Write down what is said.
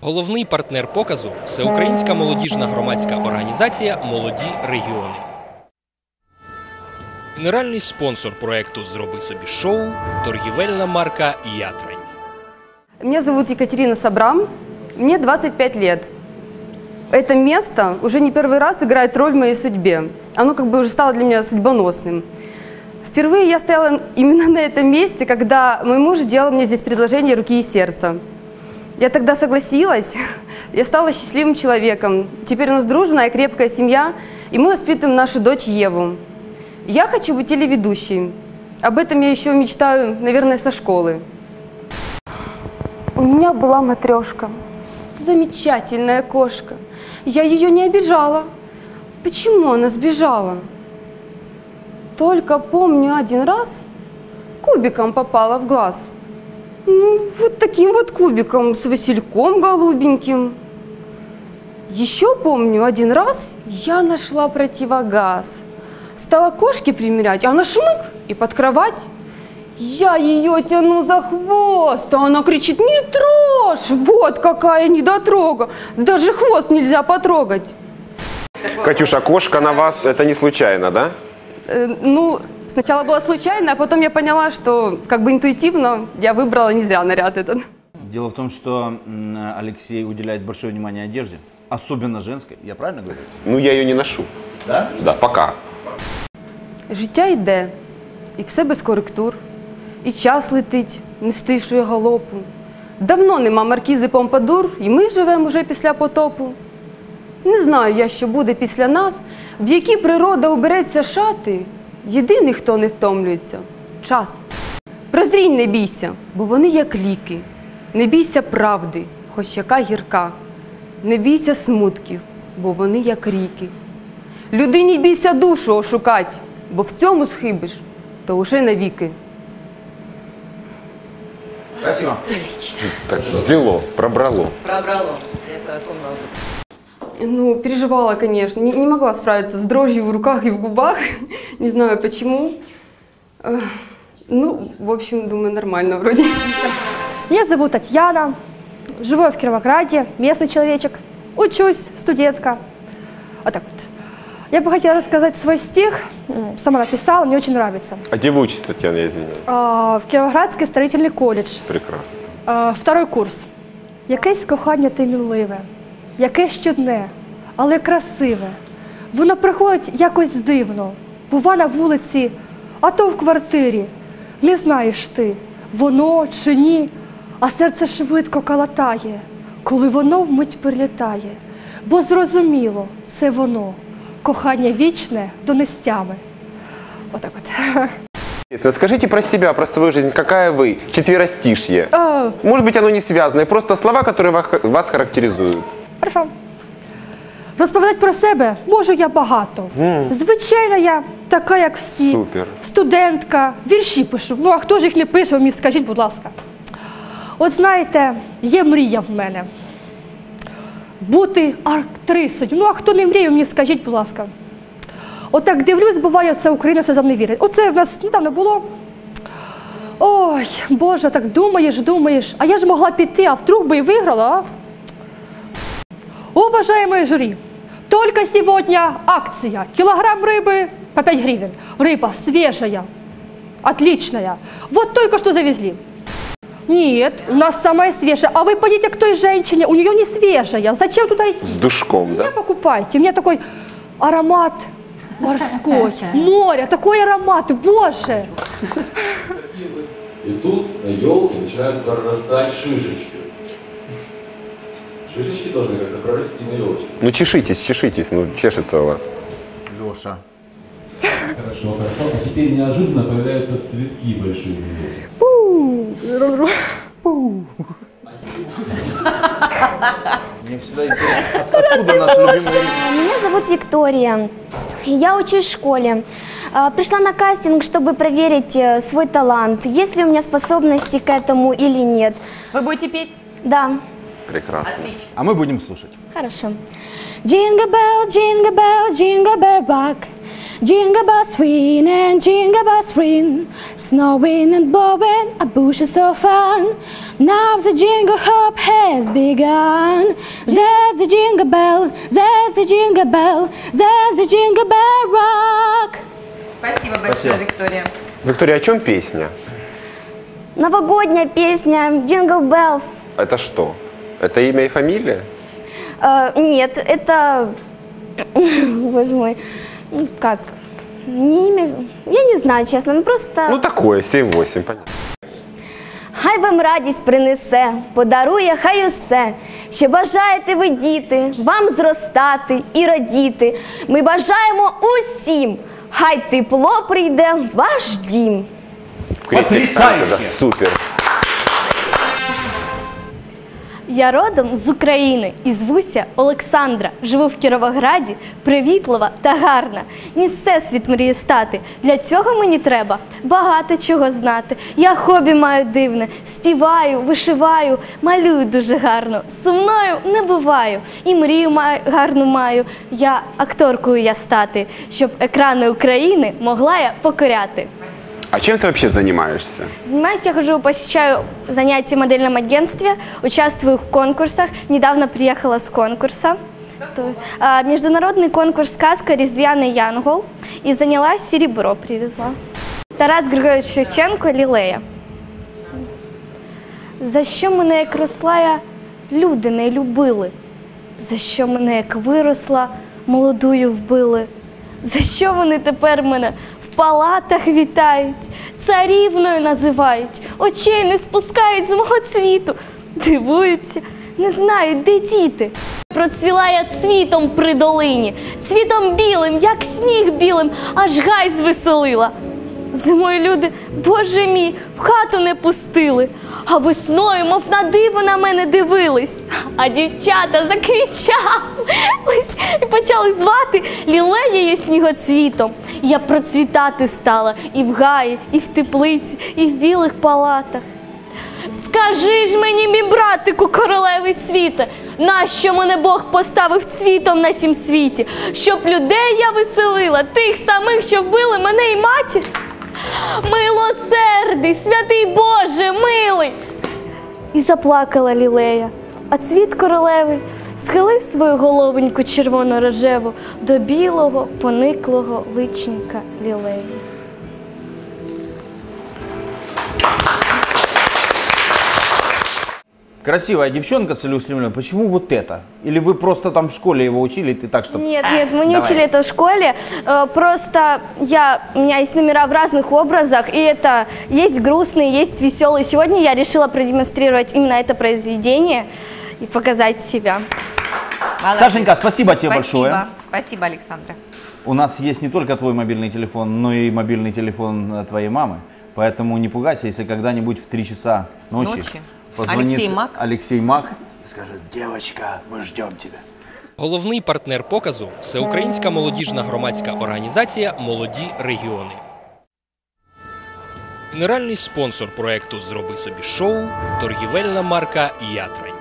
Головний партнер показу всеукраїнська молодіжна громадська організація Молоді регіони. Генеральний спонсор проекту Зроби собі шоу торгівельна марка Ятрань. Меня зовут Екатерина Сабрам, мне 25 лет. Это место уже не первый раз играет роль в моей судьбе. Оно как бы уже стало для меня судьбоносным. Впервые я стояла именно на этом месте, когда мой муж делал мне здесь предложение руки и сердца. Я тогда согласилась, я стала счастливым человеком. Теперь у нас дружная крепкая семья, и мы воспитываем нашу дочь Еву. Я хочу быть телеведущей. Об этом я еще мечтаю, наверное, со школы. У меня была матрешка. Замечательная кошка. Я ее не обижала. Почему она сбежала? Только помню один раз кубиком попала в глаз. Ну, вот таким вот кубиком с васильком голубеньким. Еще помню один раз я нашла противогаз. Стала кошки примерять, а она шмык и под кровать. Я ее тяну за хвост, а она кричит, не трожь, вот какая недотрога, даже хвост нельзя потрогать. Катюша, кошка на вас, это не случайно, да? Э, ну, сначала было случайно, а потом я поняла, что как бы интуитивно я выбрала не зря наряд этот. Дело в том, что м, Алексей уделяет большое внимание одежде, особенно женской. Я правильно говорю? Ну, я ее не ношу. Да? Да, пока. Життя йде, і все без коректур, і час летить, не стишує галопу. Давно нема маркізи Помпадур, і ми живемо уже після потопу. Не знаю я, що буде після нас, в які природа убереться шати. Єдиний, хто не втомлюється час. Прозрінь не бійся, бо вони як ліки. Не бійся правди, хоч яка гірка. Не бійся смутків, бо вони як ріки. Людині бійся душу ошукать, бо в цьому схибиш, то уже навіки. Спасибо. Так, взяло, пробрало. Пробрало. Я запомнила. Ну, переживала, конечно. Не, не могла справиться с дрожью в руках и в губах. Не знаю почему. Ну, в общем, думаю, нормально вроде. Меня зовут Татьяна, живу я в Кировограде, местный человечек, учусь, студентка. Вот так вот. Я бы хотела рассказать свой стих, сама написала, мне очень нравится. А где вы учитесь, Татьяна, я извиняюсь? А, В Кіровоградський строительний коледж, Прекрасно. а, второй курс. Якесь кохання ти мінливе, яке щодне, але красиве. Воно приходить якось дивно, бува на вулиці, а то в квартирі. Не знаєш ти, воно чи ні, а серце швидко калатає, коли воно вмить прилітає. Бо зрозуміло, це воно, кохання вічне до нестями. Отак от. Интересно, Скажите про себя, про свою жизнь. Какая вы? Четверостишье. А, Может быть, оно не связанное, просто слова, которые ва- вас характеризуют. Хорошо. Розповідати про себе можу я багато. Звичайна я така, як всі. Супер. Студентка, вірші пишу. Ну а хто ж їх не пише, мені скажіть, будь ласка. От знаєте, є мрія в мене. Бути актрисою. Ну, а хто не мріє, мені скажіть, будь ласка. Отак дивлюсь, буває, це Україна сльозам не вірить. Оце в нас недавно було. Ой, Боже, так думаєш, думаєш. А я ж могла піти, а вдруг би і виграла, а? Уважаемое жюри, только сегодня акция. Килограмм рыбы по 5 гривен. Рыба свежая, отличная. Вот только что завезли. Нет, у нас самая свежая. А вы пойдите к той женщине, у нее не свежая. Зачем туда идти? С душком, да? Не покупайте. У меня такой аромат морской, море, такой аромат, боже. И тут на елке начинают прорастать шишечки. Шишечки должны как-то прорасти на елочке. Ну, чешитесь, чешитесь, ну, чешется у вас. Леша. Хорошо, хорошо. А теперь неожиданно появляются цветки большие. Мне всегда интересно, от- откуда наш любимый Меня зовут Виктория. Я учусь в школе. А, Пришла на кастинг, чтобы проверить э, свой талант, есть ли у меня способности к этому или нет. Вы будете петь? Да, Прекрасно. Отлично. А мы будем слушать. хорошо. Jingle bell, jingle bell, jingle bell rock. Jingle bells swing and jingle bells ring. Snowing and blowing, a bush is so fun. Now the jingle hop has begun. That's the jingle bell, that's the jingle bell, that's the jingle bell rock. Спасибо большое, Спасибо. Виктория. Виктория, о чем песня? Новогодняя песня Jingle Bells. Это что? Это имя и фамилия? Э, нет, это... Боже мой, ну как? Не имя... Я не знаю, честно, ну просто... Ну такое, 7-8, понятно. Хай вам радість принесе, подарує хай усе, що бажаєте ви діти, вам зростати і радіти. Ми бажаємо усім, хай тепло прийде в ваш дім. В крестик ставите, да, Потрясающе. супер. Я родом з України і звуся Олександра. Живу в Кіровограді, привітлива та гарна. Мій всесвіт мріє стати. Для цього мені треба багато чого знати. Я хобі маю дивне, співаю, вишиваю, малюю дуже гарно. Сумною не буваю. І мрію маю гарну маю. Я акторкою я стати, щоб екрани України могла я покоряти. А чем ты вообще занимаешься? Занимаюсь, я хожу, посещаю занятия в модельном агентстве, участвую в конкурсах. Недавно приехала с конкурса. То- а, Международный конкурс «Сказка. Резвяный Янгол». И заняла серебро, привезла. Тарас Григорович Шевченко «Лілея». За що мене як росла я, люди не любили. За що мене як виросла, молодую вбили. За що вони тепер мене в палатах вітають, царівною називають, очей не спускають з мого цвіту, дивуються, не знають, де діти. Процвіла я цвітом при долині, цвітом білим, як сніг білим, аж гай звеселила. Зимою люди, боже мій, в хату не пустили, а весною, мов на диво на мене дивились. А дівчата закричали і почали звати лілеєю снігоцвітом. Я процвітати стала і в гаї, і в теплиці, і в білих палатах. Скажи ж мені, мій братику, королевий цвіте, нащо мене Бог поставив цвітом на сім світі, щоб людей я веселила, тих самих, що вбили мене і матір? Милосердий, святий Боже, милий. І заплакала лілея, а цвіт королевий схилив свою головоньку червоно-рожеву до білого, пониклого личенька лілеї. Красивая девчонка целеустремленная. Почему вот это? Или вы просто там в школе его учили, и ты так, что... Нет, нет, мы не давай. учили это в школе. Э, Просто я, у меня есть номера в разных образах, и это есть грустные, есть веселые. Сегодня я решила продемонстрировать именно это произведение и показать себя. Молодец. Сашенька, спасибо тебе Спасибо. большое. Спасибо, Александра. У нас есть не только твой мобильный телефон, но и мобильный телефон э, твоей мамы. Поэтому не пугайся, если когда-нибудь в 3 часа ночи, Ночи. Позвонит Алексей Мак. Алексей Мак и скажет, девочка, мы ждем тебя. Головний партнер показу всеукраїнська молодіжна громадська організація Молоді регіони. Генеральний спонсор проекту Зроби собі шоу торгівельна марка Ятрань.